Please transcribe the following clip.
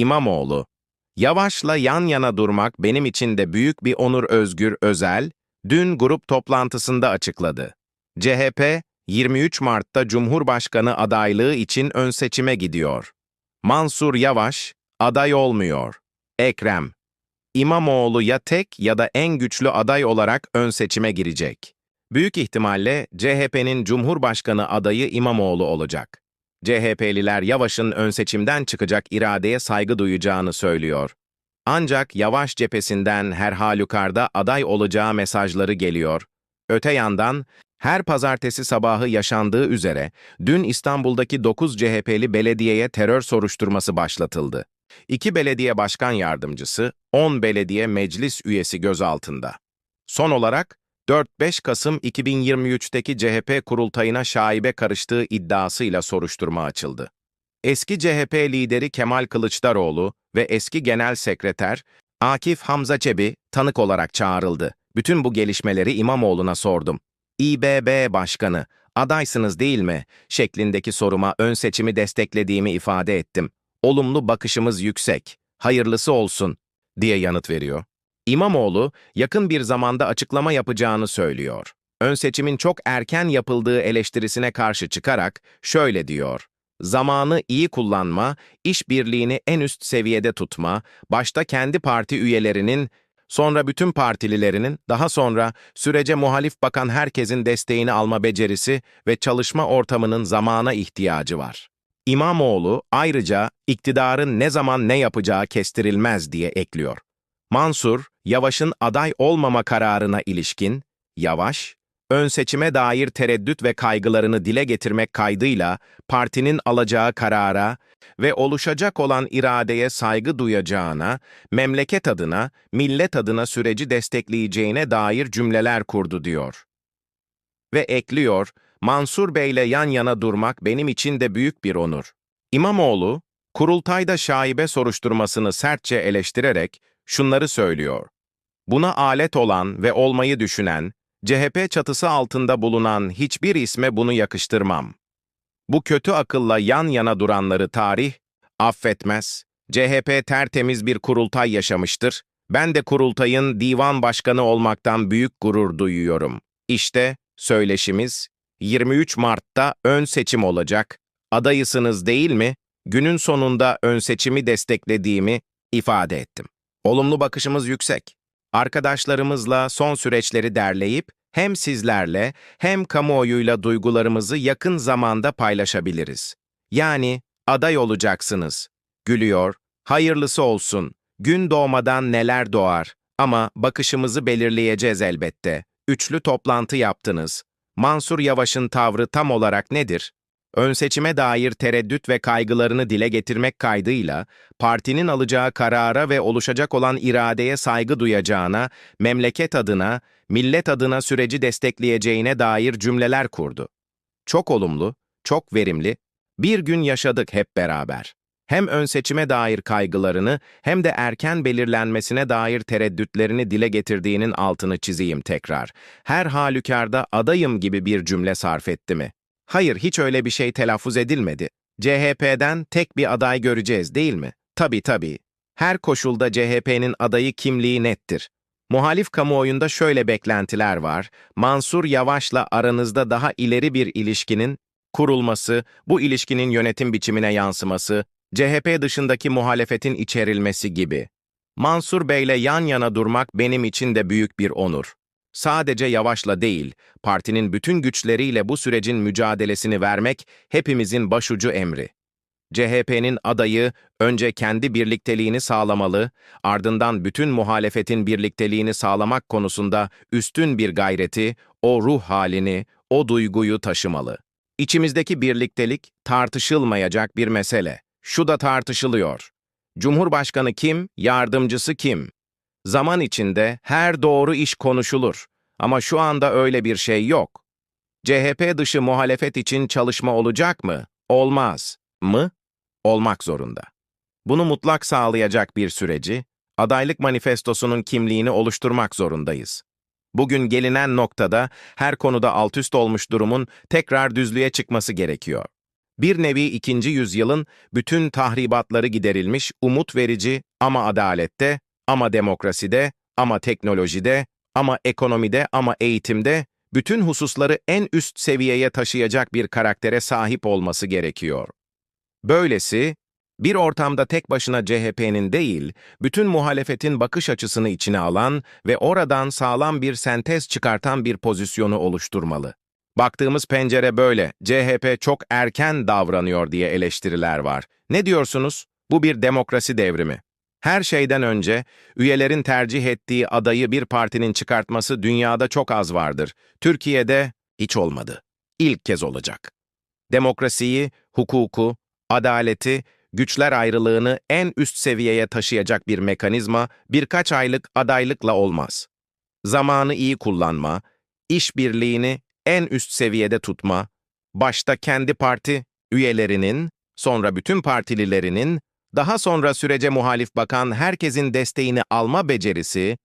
İmamoğlu. Yavaş'la yan yana durmak benim için de büyük bir onur Özgür Özel, dün grup toplantısında açıkladı. CHP, 23 Mart'ta Cumhurbaşkanı adaylığı için ön seçime gidiyor. Mansur Yavaş, aday olmuyor. Ekrem, İmamoğlu ya tek ya da en güçlü aday olarak ön seçime girecek. Büyük ihtimalle CHP'nin Cumhurbaşkanı adayı İmamoğlu olacak. CHP'liler Yavaş'ın ön seçimden çıkacak iradeye saygı duyacağını söylüyor. Ancak Yavaş cephesinden her halükarda aday olacağı mesajları geliyor. Öte yandan, her pazartesi sabahı yaşandığı üzere, dün İstanbul'daki 9 CHP'li belediyeye terör soruşturması başlatıldı. İki belediye başkan yardımcısı, 10 belediye meclis üyesi gözaltında. Son olarak, 4-5 Kasım 2023'teki CHP kurultayına şaibe karıştığı iddiasıyla soruşturma açıldı. Eski CHP lideri Kemal Kılıçdaroğlu ve eski genel sekreter Akif Hamza Çebi tanık olarak çağrıldı. Bütün bu gelişmeleri İmamoğlu'na sordum. İBB Başkanı, adaysınız değil mi? şeklindeki soruma ön seçimi desteklediğimi ifade ettim. Olumlu bakışımız yüksek, hayırlısı olsun, diye yanıt veriyor. İmamoğlu, yakın bir zamanda açıklama yapacağını söylüyor. Ön seçimin çok erken yapıldığı eleştirisine karşı çıkarak şöyle diyor. Zamanı iyi kullanma, işbirliğini en üst seviyede tutma, başta kendi parti üyelerinin, sonra bütün partililerinin, daha sonra sürece muhalif bakan herkesin desteğini alma becerisi ve çalışma ortamının zamana ihtiyacı var. İmamoğlu ayrıca iktidarın ne zaman ne yapacağı kestirilmez diye ekliyor. Mansur, Yavaş'ın aday olmama kararına ilişkin, Yavaş, ön seçime dair tereddüt ve kaygılarını dile getirmek kaydıyla partinin alacağı karara ve oluşacak olan iradeye saygı duyacağına, memleket adına, millet adına süreci destekleyeceğine dair cümleler kurdu diyor. Ve ekliyor, Mansur Bey'le yan yana durmak benim için de büyük bir onur. İmamoğlu, kurultayda şaibe soruşturmasını sertçe eleştirerek şunları söylüyor. Buna alet olan ve olmayı düşünen, CHP çatısı altında bulunan hiçbir isme bunu yakıştırmam. Bu kötü akılla yan yana duranları tarih affetmez. CHP tertemiz bir kurultay yaşamıştır. Ben de kurultayın divan başkanı olmaktan büyük gurur duyuyorum. İşte söyleşimiz 23 Mart'ta ön seçim olacak. Adayısınız değil mi? Günün sonunda ön seçimi desteklediğimi ifade ettim. Olumlu bakışımız yüksek. Arkadaşlarımızla son süreçleri derleyip hem sizlerle hem kamuoyuyla duygularımızı yakın zamanda paylaşabiliriz. Yani aday olacaksınız. Gülüyor, hayırlısı olsun. Gün doğmadan neler doğar ama bakışımızı belirleyeceğiz elbette. Üçlü toplantı yaptınız. Mansur Yavaş'ın tavrı tam olarak nedir? Ön seçime dair tereddüt ve kaygılarını dile getirmek kaydıyla, partinin alacağı karara ve oluşacak olan iradeye saygı duyacağına, memleket adına, millet adına süreci destekleyeceğine dair cümleler kurdu. Çok olumlu, çok verimli, bir gün yaşadık hep beraber. Hem ön seçime dair kaygılarını hem de erken belirlenmesine dair tereddütlerini dile getirdiğinin altını çizeyim tekrar. Her halükarda adayım gibi bir cümle sarf etti mi? Hayır, hiç öyle bir şey telaffuz edilmedi. CHP'den tek bir aday göreceğiz değil mi? Tabii tabii. Her koşulda CHP'nin adayı kimliği nettir. Muhalif kamuoyunda şöyle beklentiler var. Mansur Yavaş'la aranızda daha ileri bir ilişkinin kurulması, bu ilişkinin yönetim biçimine yansıması, CHP dışındaki muhalefetin içerilmesi gibi. Mansur Bey'le yan yana durmak benim için de büyük bir onur. Sadece Yavaş'la değil, partinin bütün güçleriyle bu sürecin mücadelesini vermek hepimizin başucu emri. CHP'nin adayı önce kendi birlikteliğini sağlamalı, ardından bütün muhalefetin birlikteliğini sağlamak konusunda üstün bir gayreti, o ruh halini, o duyguyu taşımalı. İçimizdeki birliktelik tartışılmayacak bir mesele. Şu da tartışılıyor. Cumhurbaşkanı kim, yardımcısı kim? Zaman içinde her doğru iş konuşulur. Ama şu anda öyle bir şey yok. CHP dışı muhalefet için çalışma olacak mı? Olmaz. Mı? Olmak zorunda. Bunu mutlak sağlayacak bir süreci, adaylık manifestosunun kimliğini oluşturmak zorundayız. Bugün gelinen noktada her konuda altüst olmuş durumun tekrar düzlüğe çıkması gerekiyor. Bir nevi ikinci yüzyılın bütün tahribatları giderilmiş, umut verici ama adalette, ama demokraside, ama teknolojide, ama ekonomide, ama eğitimde, bütün hususları en üst seviyeye taşıyacak bir karaktere sahip olması gerekiyor. Böylesi, bir ortamda tek başına CHP'nin değil, bütün muhalefetin bakış açısını içine alan ve oradan sağlam bir sentez çıkartan bir pozisyonu oluşturmalı. Baktığımız pencere böyle, CHP çok erken davranıyor diye eleştiriler var. Ne diyorsunuz? Bu bir demokrasi devrimi. Her şeyden önce, üyelerin tercih ettiği adayı bir partinin çıkartması dünyada çok az vardır. Türkiye'de hiç olmadı. İlk kez olacak. Demokrasiyi, hukuku, adaleti, güçler ayrılığını en üst seviyeye taşıyacak bir mekanizma birkaç aylık adaylıkla olmaz. Zamanı iyi kullanma, işbirliğini en üst seviyede tutma, başta kendi parti üyelerinin, sonra bütün partililerinin, daha sonra sürece muhalif bakan herkesin desteğini alma becerisi,